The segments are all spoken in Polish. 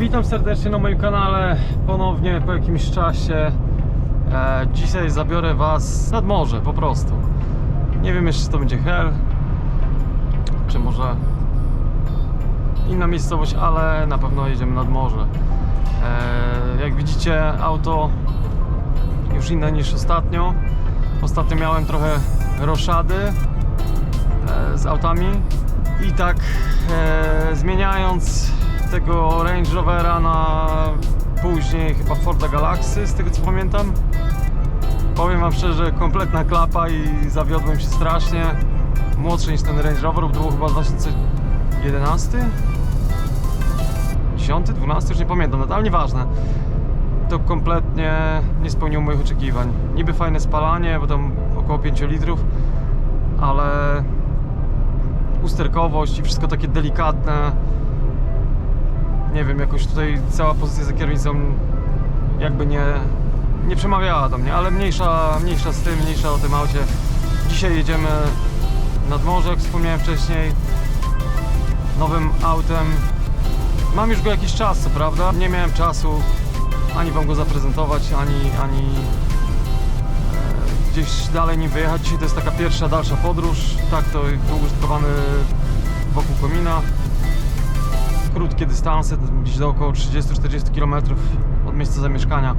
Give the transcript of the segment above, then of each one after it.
Witam serdecznie na moim kanale ponownie po jakimś czasie. E, dzisiaj zabiorę Was nad morze po prostu. Nie wiem jeszcze czy to będzie Hel, czy może inna miejscowość, ale na pewno jedziemy nad morze. E, jak widzicie auto już inne niż ostatnio. Ostatnio miałem trochę roszady e, z autami i tak e, zmieniając tego Range Rovera na później chyba Forda Galaxy z tego co pamiętam powiem wam szczerze kompletna klapa i zawiodłem się strasznie młodszy niż ten Range Rover to było chyba 2011 10, 12, już nie pamiętam, no, ale nieważne to kompletnie nie spełniło moich oczekiwań. Niby fajne spalanie, bo tam około 5 litrów, ale usterkowość i wszystko takie delikatne. Nie wiem, jakoś tutaj cała pozycja za kierownicą jakby nie, nie przemawiała do mnie, ale mniejsza, mniejsza z tym, mniejsza o tym aucie. Dzisiaj jedziemy nad morze, jak wspomniałem wcześniej, nowym autem. Mam już go jakiś czas, co prawda. Nie miałem czasu ani wam go zaprezentować, ani, ani e, gdzieś dalej nim wyjechać. Dzisiaj to jest taka pierwsza, dalsza podróż. Tak to był użytkowany wokół komina. Krótkie dystanse, gdzieś do około 30-40 km od miejsca zamieszkania.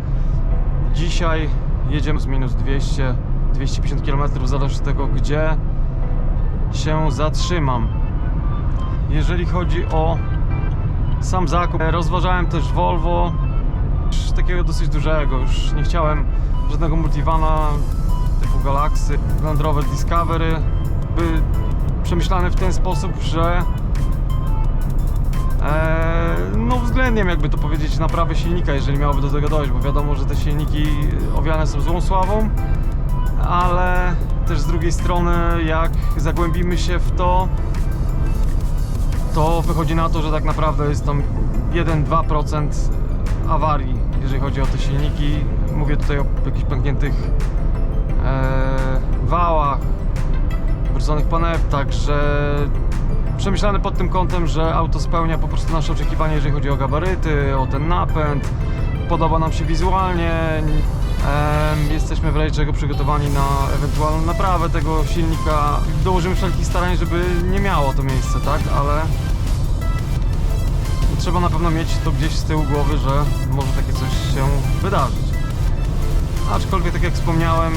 Dzisiaj jedziemy z minus 200 250 km, zależy od tego, gdzie się zatrzymam. Jeżeli chodzi o sam zakup, rozważałem też Volvo, takiego dosyć dużego. Już nie chciałem żadnego multivana typu Galaxy, Land Rover Discovery. Były przemyślane w ten sposób, że no względem jakby to powiedzieć naprawy silnika, jeżeli miałoby do tego dojść, bo wiadomo, że te silniki owiane są złą sławą, ale też z drugiej strony jak zagłębimy się w to, to wychodzi na to, że tak naprawdę jest tam 1-2% awarii, jeżeli chodzi o te silniki. Mówię tutaj o jakichś pękniętych e, wałach, wróconych panewkach, także przemyślane pod tym kątem, że auto spełnia po prostu nasze oczekiwania, jeżeli chodzi o gabaryty, o ten napęd. Podoba nam się wizualnie. Jesteśmy w razie czego przygotowani na ewentualną naprawę tego silnika. Dołożymy wszelkich starań, żeby nie miało to miejsce, tak? Ale trzeba na pewno mieć to gdzieś z tyłu głowy, że może takie coś się wydarzyć. Aczkolwiek, tak jak wspomniałem,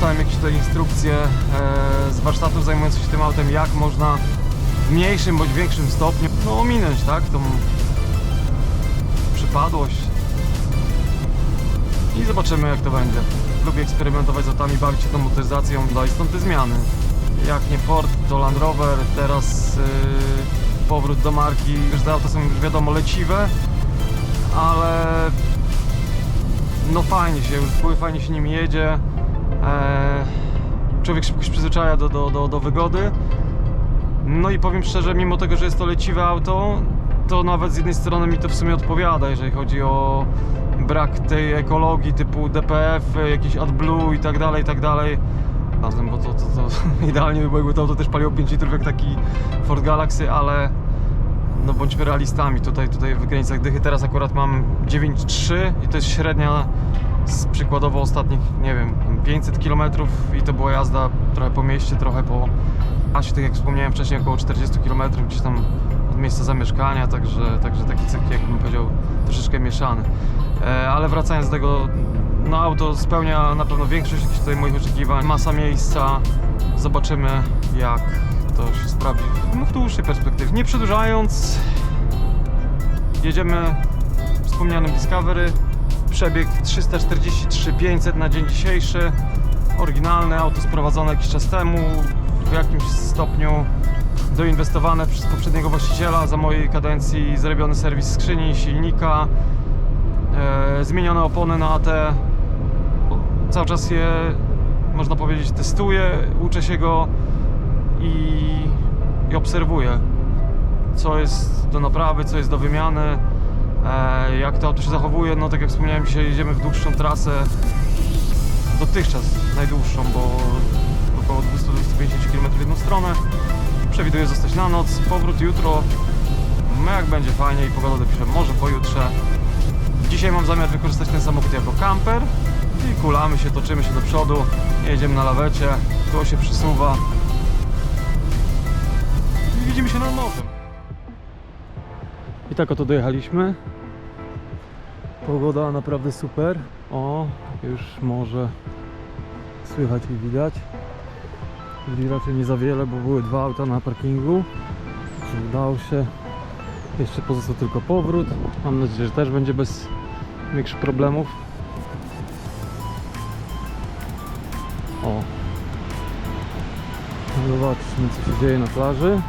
dostałem jakieś tutaj instrukcje e, z warsztatów zajmujących się tym autem, jak można w mniejszym bądź większym stopniu no, ominąć, tak, tą przypadłość. I zobaczymy, jak to będzie. Lubię eksperymentować z autami, bawić się tą motoryzacją, no i stąd te zmiany. Jak nie Ford, to Land Rover, teraz yy, powrót do marki. Te auta są wiadomo leciwe, ale no fajnie się, już fajnie się nimi jedzie. Eee, człowiek szybko się przyzwyczaja do, do, do, do wygody. No i powiem szczerze, mimo tego, że jest to leciwe auto, to nawet z jednej strony mi to w sumie odpowiada, jeżeli chodzi o brak tej ekologii typu DPF, jakiś AdBlue i tak dalej, i tak dalej. Razem, bo to, to, to idealnie by było, jakby to auto też paliło 5 litrów jak taki Ford Galaxy, ale no bądźmy realistami, tutaj, tutaj w granicach dychy teraz akurat mam 9,3 i to jest średnia z przykładowo ostatnich, nie wiem, 500 km i to była jazda trochę po mieście, trochę po Asi, tak jak wspomniałem wcześniej, około 40 km gdzieś tam od miejsca zamieszkania, także, także taki cykl, jakbym powiedział, troszeczkę mieszany. E, ale wracając do tego, no auto spełnia na pewno większość tutaj moich oczekiwań, masa miejsca, zobaczymy jak to się sprawdzi no, w dłuższej perspektywie. Nie przedłużając, jedziemy wspomnianym Discovery, przebieg 343 500 na dzień dzisiejszy, oryginalne auto sprowadzone jakiś czas temu, w jakimś stopniu doinwestowane przez poprzedniego właściciela, za mojej kadencji zrobiony serwis skrzyni, silnika, e, zmienione opony na AT, cały czas je, można powiedzieć, testuję, uczę się go i, i obserwuję, co jest do naprawy, co jest do wymiany, e, jak to auto się zachowuje. No tak jak wspomniałem, dzisiaj jedziemy w dłuższą trasę, dotychczas najdłuższą, bo około 200-250 km w jedną stronę. Przewiduję zostać na noc, powrót jutro, My jak będzie fajnie i pogoda dopisze, może pojutrze. Dzisiaj mam zamiar wykorzystać ten samochód jako kamper i kulamy się, toczymy się do przodu, jedziemy na lawecie, to się przysuwa i widzimy się nad morzem. Tak oto dojechaliśmy. Pogoda naprawdę super. O, już może słychać i widać. Czyli raczej nie za wiele, bo były dwa auta na parkingu. Udało się. Jeszcze pozostał tylko powrót. Mam nadzieję, że też będzie bez większych problemów. O. Zobaczmy co się dzieje na plaży.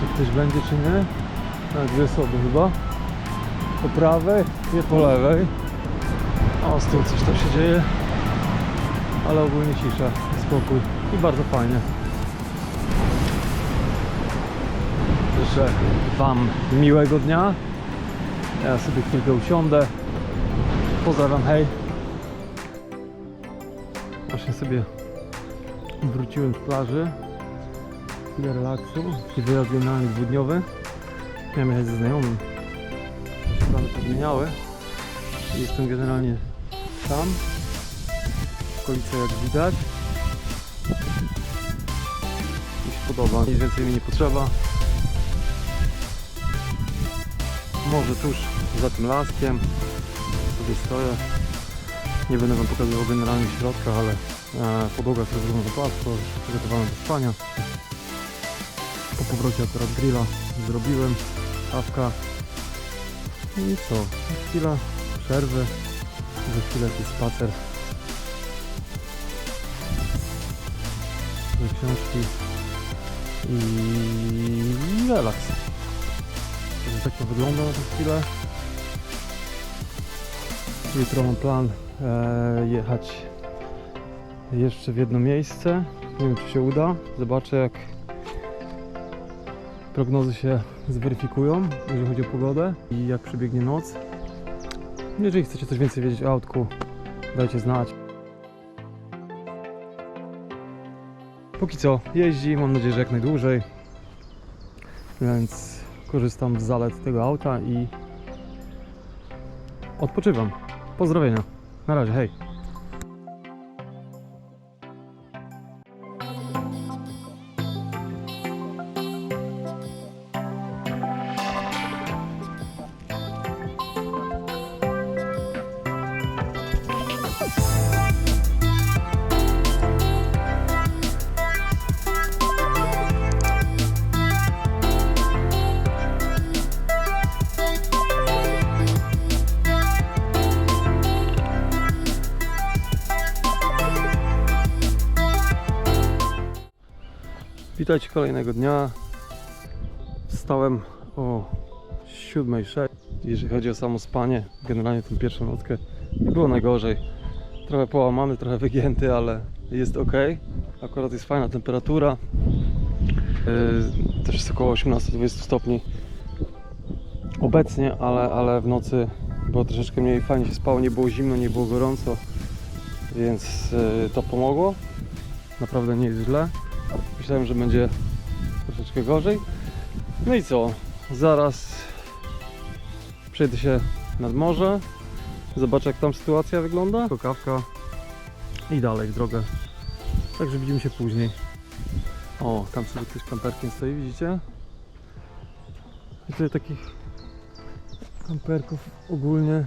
Czy ktoś będzie czy nie? Tak, dwie osoby chyba. Po prawej, dwie po lewej. O, z tyłu coś tam się dzieje. Ale ogólnie cisza, spokój i bardzo fajnie. Życzę Wam miłego dnia. Ja sobie chwilkę usiądę. Pozdrawiam, hej. Właśnie sobie wróciłem z plaży. Chwilę relaksu. Wyjazd generalnie dwudniowy. Miałem jechać ze znajomym. Się plany pozmieniały. I Jestem generalnie tam. Okolice jak widać. Mi się podoba. Nic więcej mi nie potrzeba. Może tuż za tym laskiem sobie stoję. Nie będę wam pokazywał generalnie środka, ale e, podłoga jest rozłożona płasko, już przygotowana do spania. Po powrocie akurat grilla zrobiłem, kawka. I co? Chwila przerwy, za chwilę jakiś spacer. Do książki i relaks. Także tak to wygląda tę chwilę. Jutro mam plan e, jechać jeszcze w jedno miejsce. Nie wiem czy się uda. Zobaczę jak prognozy się zweryfikują, jeżeli chodzi o pogodę i jak przebiegnie noc. Jeżeli chcecie coś więcej wiedzieć o autku, dajcie znać. Póki co jeździ, mam nadzieję, że jak najdłużej. Więc korzystam z zalet tego auta i odpoczywam. Pozdrowienia. Na razie, hej. Witajcie kolejnego dnia. Wstałem o 7.06. Jeżeli chodzi o samo spanie, generalnie tę pierwszą nockę nie było najgorzej. Trochę połamany, trochę wygięty, ale jest ok. Akurat jest fajna temperatura. Yy, też jest około 18-20 stopni obecnie, ale, ale w nocy było troszeczkę mniej fajnie się spało, nie było zimno, nie było gorąco, więc yy, to pomogło. Naprawdę nie jest źle. Myślałem, że będzie troszeczkę gorzej. No i co? Zaraz przejdę się nad morze. Zobaczę jak tam sytuacja wygląda. Kawka i dalej w drogę. Także widzimy się później. O, tam sobie ktoś kamperkiem stoi, widzicie? I tutaj takich kamperków ogólnie.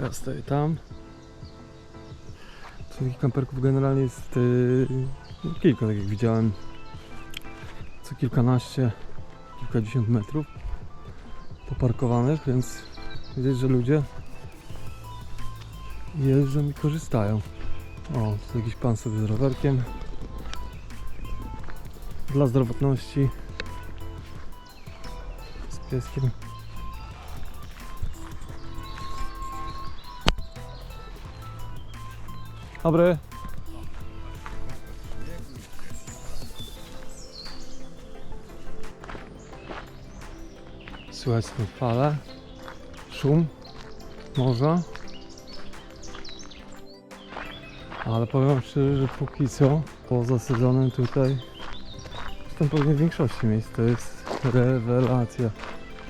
Ja stoję tam. Takich kamperków generalnie jest yy, kilka, tak jak widziałem. Co kilkanaście, kilkadziesiąt metrów poparkowanych, więc widać, że ludzie jeżdżą i korzystają. O, tu jakiś pan sobie z rowerkiem. Dla zdrowotności. Z pieskiem. Dobry. Słychać tą falę, szum morza. Ale powiem szczerze, że póki co poza sezonem tutaj jestem pewnie w większości miejsc to jest Rewelacja.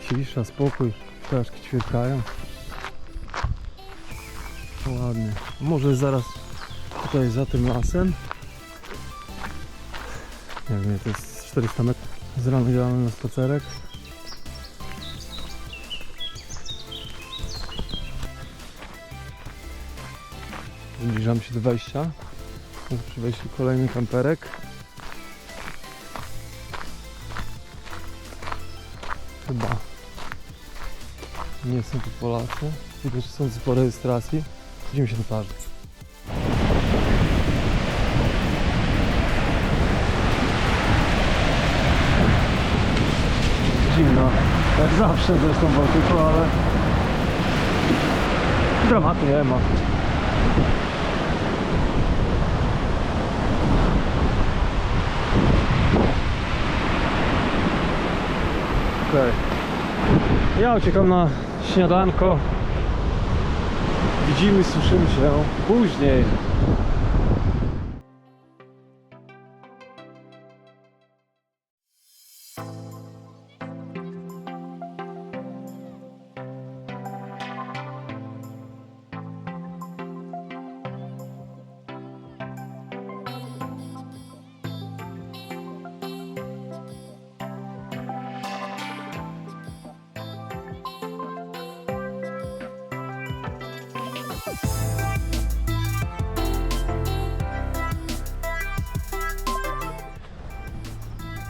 Cisza, spokój. Ptaszki ćwierkają. Ładnie. Może zaraz tutaj za tym lasem. Nie wiem, to jest 400 metrów. Z rana działamy na spacerek. Zbliżam się do wejścia. Przy wejściu kolejny kamperek. Chyba nie są tu Polacy. Widać, że są spore rejestracji. Idziemy się do plaży. Zimno, jak zawsze zresztą w Bałtyku, ale dramatu nie ma. Okej. Ja uciekam na śniadanko. Widzimy, słyszymy się później.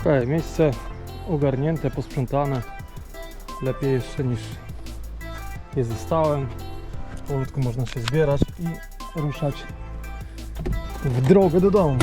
Okej, miejsce ogarnięte, posprzątane. Lepiej jeszcze niż je zostałem. Powolutku można się zbierać i ruszać w drogę do domu.